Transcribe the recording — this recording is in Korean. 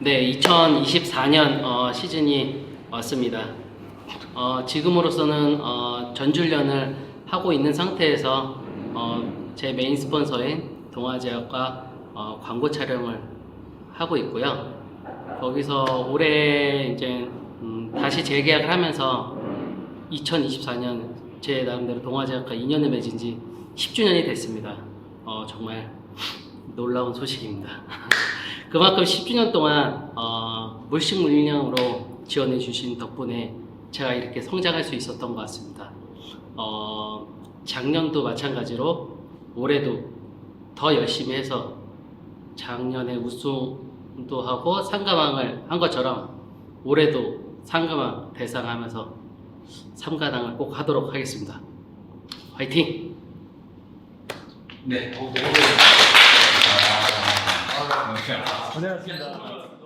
네, 2024년 어, 시즌이 왔습니다. 어, 지금으로서는 어, 전주련을 하고 있는 상태에서 어, 제 메인 스폰서인 동아제약과 어, 광고 촬영을 하고 있고요. 거기서 올해 이제 음, 다시 재계약을 하면서 2024년 제 나름대로 동아제약과 인연을 맺은 지 10주년이 됐습니다. 어, 정말 놀라운 소식입니다. 그만큼 10주년 동안 어, 물식 물량으로 지원해 주신 덕분에 제가 이렇게 성장할 수 있었던 것 같습니다. 어, 작년도 마찬가지로 올해도 더 열심히 해서 작년에 우승도 하고 상가왕을 한 것처럼 올해도 상가왕 대상하면서 삼가당을 꼭 하도록 하겠습니다. 화이팅! 네. 고생하셨습니다.